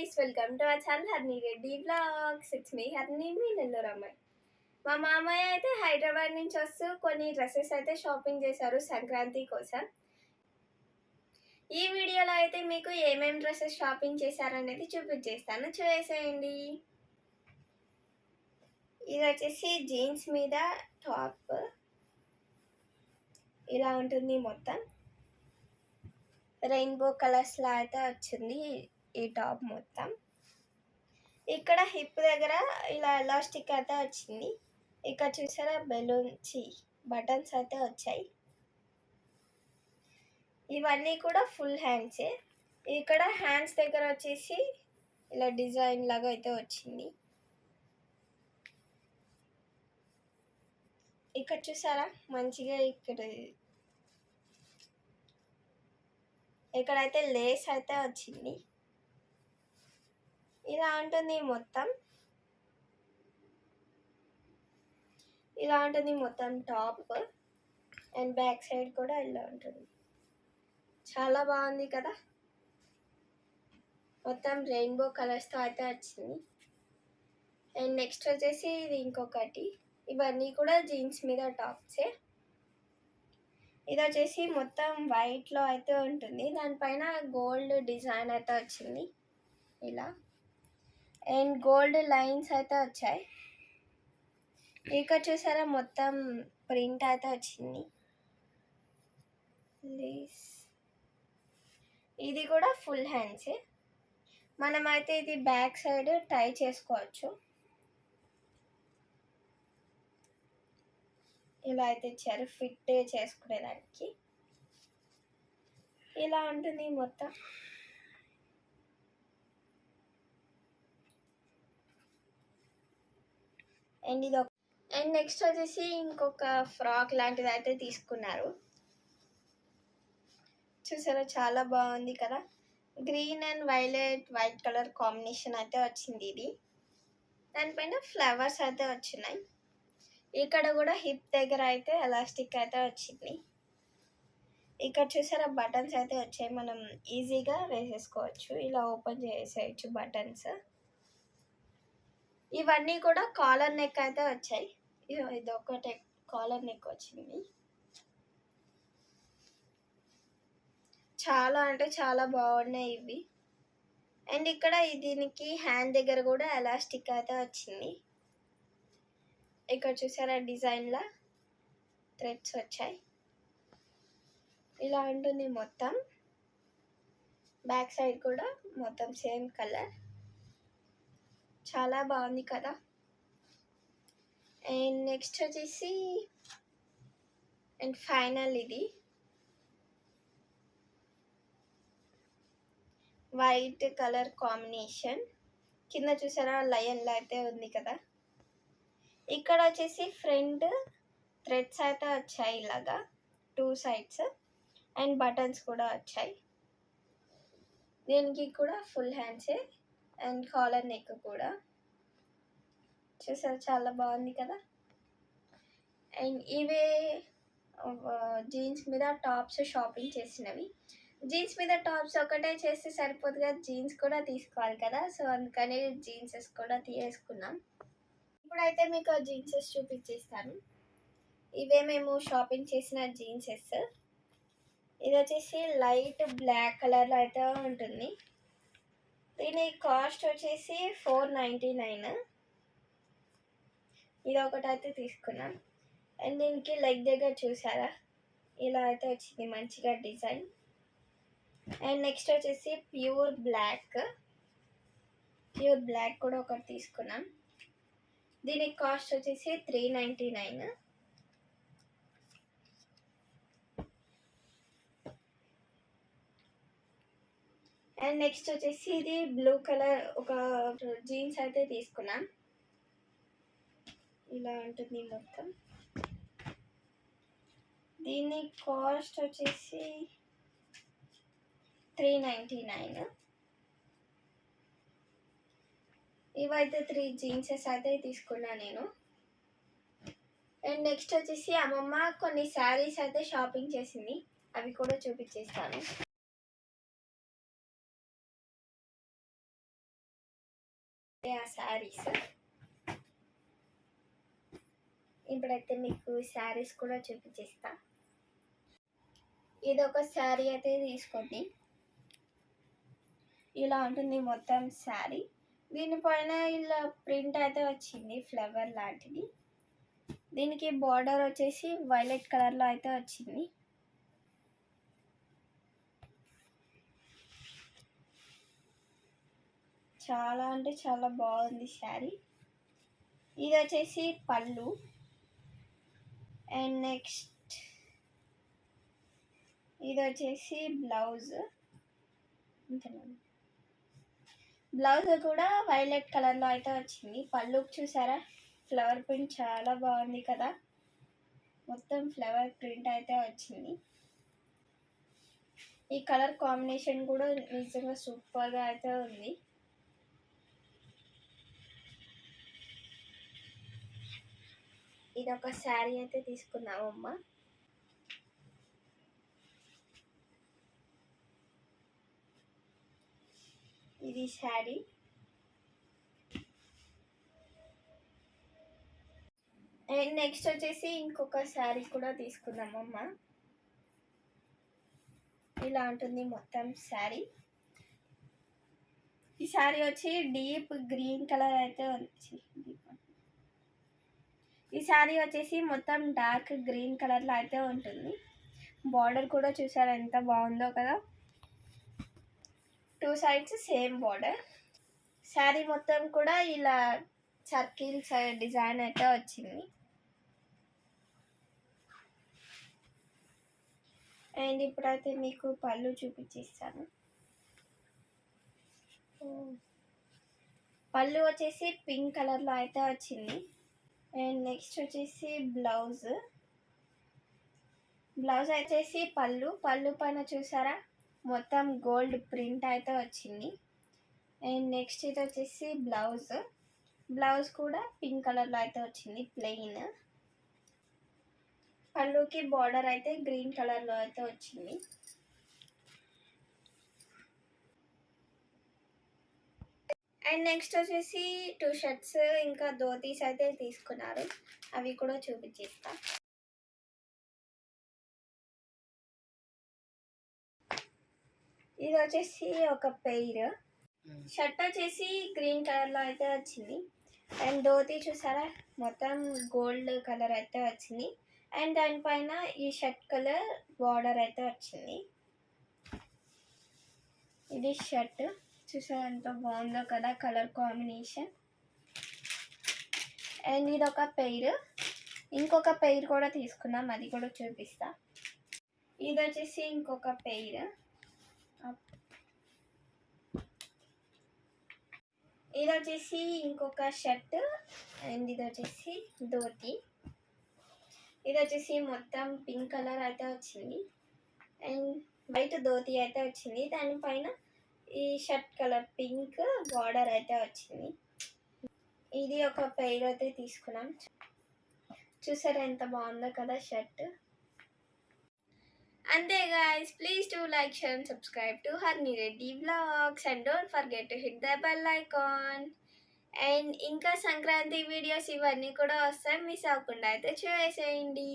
Guys welcome to our channel Harni Reddy blogs it's me Harni మీ నెల్లూరు అమ్మాయి. మా మామయ్య అయితే హైదరాబాద్ నుంచి వస్తూ కొన్ని డ్రెస్సెస్ అయితే షాపింగ్ చేశారు సంక్రాంతి కోసం. ఈ వీడియోలో అయితే మీకు ఏమేమి డ్రెస్సెస్ షాపింగ్ చేశారనేది చూపించేస్తాను. చూసేయండి ఇది వచ్చేసి జీన్స్ మీద టాప్. ఇలా ఉంటుంది మొత్తం. రెయిన్బో కలర్స్లో అయితే వచ్చింది. ఈ టాప్ మొత్తం. ఇక్కడ హిప్ దగ్గర ఇలా ఎలాస్టిక్ అయితే వచ్చింది. ఇక్కడ చూసారా? బెలూన్ బటన్స్ అయితే వచ్చాయి. ఇవన్నీ కూడా ఫుల్ హ్యాండ్సే ఇక్కడ హ్యాండ్స్ దగ్గర వచ్చేసి ఇలా డిజైన్ లాగా అయితే వచ్చింది. ఇక్కడ చూసారా? మంచిగా ఇక్కడ ఇక్కడైతే లేస్ అయితే వచ్చింది. ఇలా ఉంటుంది మొత్తం. ఇలా ఉంటుంది మొత్తం టాప్ అండ్ బ్యాక్ సైడ్ కూడా ఇలా ఉంటుంది. చాలా బాగుంది కదా? మొత్తం రెయిన్బో కలర్స్తో అయితే వచ్చింది. అండ్ నెక్స్ట్ వచ్చేసి ఇది ఇంకొకటి. ఇవన్నీ కూడా జీన్స్ మీద టాప్సే. ఇది వచ్చేసి మొత్తం వైట్లో అయితే ఉంటుంది. దానిపైన గోల్డ్ డిజైన్ అయితే వచ్చింది. ఇలా. అండ్ గోల్డ్ లైన్స్ అయితే వచ్చాయి. ఇక్కడ చూసారా మొత్తం ప్రింట్ అయితే వచ్చింది. ఇది కూడా ఫుల్ హ్యాండ్సే. మనమైతే ఇది బ్యాక్ సైడ్ టై చేసుకోవచ్చు. ఇలా అయితే ఇచ్చారు ఫిట్ చేసుకునేదానికి. ఇలా ఉంటుంది మొత్తం. అండ్ ఇది అండ్ నెక్స్ట్ వచ్చేసి ఇంకొక ఫ్రాక్ లాంటిది అయితే తీసుకున్నారు. చూసారా చాలా బాగుంది కదా. Green and violet white colour combination అయితే వచ్చింది ఇది. దానిపైన ఫ్లవర్స్ అయితే వచ్చినాయి. ఇక్కడ కూడా హిప్ దగ్గర అయితే ఎలాస్టిక్ అయితే వచ్చింది. ఇక్కడ చూసారా బటన్స్ అయితే వచ్చాయి. మనం ఈజీగా వేసేసుకోవచ్చు. ఇలా ఓపెన్ చేసేయచ్చు బటన్స్. ఇవన్నీ కూడా కాలర్ నెక్ అయితే వచ్చాయి. ఇది ఒకటే కాలర్ నెక్ వచ్చింది. చాలా అంటే చాలా బాగున్నాయి ఇవి. అండ్ ఇక్కడ దీనికి హ్యాండ్ దగ్గర కూడా ఎలాస్టిక్ అయితే వచ్చింది. ఇక్కడ చూసారా డిజైన్లా థ్రెడ్స్ వచ్చాయి. ఇలా ఉంటుంది మొత్తం. బ్యాక్ సైడ్ కూడా మొత్తం సేమ్ కలర్. చాలా బాగుంది కదా. అండ్ నెక్స్ట్ వచ్చేసి అండ్ ఫైనల్ ఇది. వైట్ కలర్ కాంబినేషన్ కింద చూసారా లయన్లో అయితే ఉంది కదా. ఇక్కడ వచ్చేసి ఫ్రంట్ థ్రెడ్స్ అయితే వచ్చాయి ఇలాగా టూ సైడ్స్ అండ్ బటన్స్ కూడా వచ్చాయి. దీనికి కూడా ఫుల్ హ్యాండ్సే అండ్ కాలర్ నెక్ కూడా. చూసారు చాలా బాగుంది కదా? అండ్ ఇవే జీన్స్ మీద టాప్స్ షాపింగ్ చేసినవి. జీన్స్ మీద టాప్స్ ఒకటే చేస్తే సరిపోదు కదా జీన్స్ కూడా తీసుకోవాలి కదా? సో అందుకని జీన్సెస్ కూడా తీసేసుకున్నాం ఇప్పుడైతే మీకు జీన్సెస్ చూపించేస్తాను. ఇవే మేము షాపింగ్ చేసిన జీన్సెస్. ఇది వచ్చేసి లైట్ బ్లాక్ కలర్లో అయితే ఉంటుంది. దీని కాస్ట్ వచ్చేసి ఫోర్ నైంటీ నైన్. ఇది ఒకటి అయితే తీసుకున్నాం అండ్ దీనికి లెగ్ దగ్గర చూసారా? ఇలా అయితే వచ్చింది మంచిగా డిజైన్. అండ్ నెక్స్ట్ వచ్చేసి ప్యూర్ బ్లాక్. ప్యూర్ బ్లాక్ కూడా ఒకటి తీసుకున్నాం దీనికి కాస్ట్ వచ్చేసి three ninety nine. And next వచ్చేసి ఇది బ్లూ కలర్ ఒక జీన్స్ అయితే తీసుకున్నాం. ఇలా ఉంటుంది మొత్తం. దీని కాస్ట్ వచ్చేసి త్రీ నైంటీ నైన్. ఇవైతే త్రీ జీన్సెస్ అయితే తీసుకున్నా నేను. అండ్ నెక్స్ట్ వచ్చేసి అమ్మమ్మ కొన్ని శారీస్ అయితే షాపింగ్ చేసింది. అవి కూడా చూపించేస్తాను. అంటే ఆ శారీస్ ఇప్పుడైతే మీకు శారీస్ కూడా చూపించేస్తా. ఇది ఒక శారీ అయితే తీసుకోండి. ఇలా ఉంటుంది మొత్తం శారీ దీనిపైన ఇలా ప్రింట్ అయితే వచ్చింది ఫ్లవర్ లాంటిది. దీనికి బార్డర్ వచ్చేసి వైలెట్ కలర్లో అయితే వచ్చింది. చాలా అంటే చాలా బాగుంది శారీ. ఇది వచ్చేసి పళ్ళు. అండ్ నెక్స్ట్ ఇది వచ్చేసి బ్లౌజ్. బ్లౌజ్ కూడా వైలెట్ కలర్లో అయితే వచ్చింది. పళ్ళుకి చూసారా? ఫ్లవర్ ప్రింట్ చాలా బాగుంది కదా? మొత్తం ఫ్లవర్ ప్రింట్ అయితే వచ్చింది. ఈ కలర్ కాంబినేషన్ కూడా నిజంగా సూపర్గా అయితే ఉంది. ఇది ఒక శారీ అయితే తీసుకున్నాము అమ్మ ఇది శారీ. అండ్ నెక్స్ట్ వచ్చేసి ఇంకొక శారీ కూడా తీసుకున్నామమ్మ. ఇలా ఉంటుంది మొత్తం శారీ. ఈ శారీ వచ్చి డీప్ గ్రీన్ కలర్ అయితే వచ్చి ఈ శారీ వచ్చేసి మొత్తం డార్క్ గ్రీన్ కలర్లో అయితే ఉంటుంది. బార్డర్ కూడా చూసారు ఎంత బాగుందో కదా? Two sides same border. Sari మొత్తం కూడా ఇలా సర్కిల్స్ డిజైన్ అయితే వచ్చింది. అండ్ ఇప్పుడైతే మీకు పళ్ళు చూపించిస్తాను. పళ్ళు వచ్చేసి పింక్ కలర్లో అయితే వచ్చింది. అండ్ నెక్స్ట్ వచ్చేసి బ్లౌజ్ బ్లౌజ్ వచ్చేసి పళ్ళు. పళ్ళు పైన చూసారా? మొత్తం గోల్డ్ ప్రింట్ అయితే వచ్చింది. అండ్ నెక్స్ట్ ఇది వచ్చేసి బ్లౌజ్ బ్లౌజ్ కూడా పింక్ కలర్లో అయితే వచ్చింది ప్లెయిన్ పళ్ళుకి బార్డర్ అయితే గ్రీన్ కలర్లో అయితే వచ్చింది. అండ్ నెక్స్ట్ వచ్చేసి టూ షర్ట్స్ ఇంకా ధోతీస్ అయితే తీసుకున్నారు. అవి కూడా చూపించేస్తా. ఇది వచ్చేసి ఒక పెయిర్. షర్ట్ వచ్చేసి గ్రీన్ కలర్లో అయితే వచ్చింది. అండ్ ధోతి చూసారా? మొత్తం గోల్డ్ కలర్ అయితే వచ్చింది. అండ్ దానిపైన ఈ షర్ట్ కలర్ బార్డర్ అయితే వచ్చింది. ఇది షర్ట్. చూసారు ఎంత బాగుందో కదా కలర్ కాంబినేషన్. అండ్ ఇది ఒక పెయిర్. ఇంకొక పెయిర్ కూడా తీసుకున్నాం అది కూడా చూపిస్తా. ఇది వచ్చేసి ఇంకొక పెయిర్. ఇది వచ్చేసి ఇంకొక షర్ట్. అండ్ ఇది వచ్చేసి ధోతి. ఇది వచ్చేసి మొత్తం పింక్ కలర్ అయితే వచ్చింది. అండ్ వైట్ ధోతి అయితే వచ్చింది. దానిపైన ఈ షర్ట్ కలర్ పింక్ బార్డర్ అయితే వచ్చింది. ఇది ఒక పెయిర్ అయితే తీసుకున్నాం. చూసారా ఎంత బాగుందో కదా షర్ట్. అంతే guys please to like share and subscribe to Harni Reddy blogs and don't forget to hit the bell icon and ఇంకా సంక్రాంతి వీడియోస్ ఇవన్నీ కూడా వస్తాయి. మిస్ అవ్వకుండా అయితే చూసేయండి.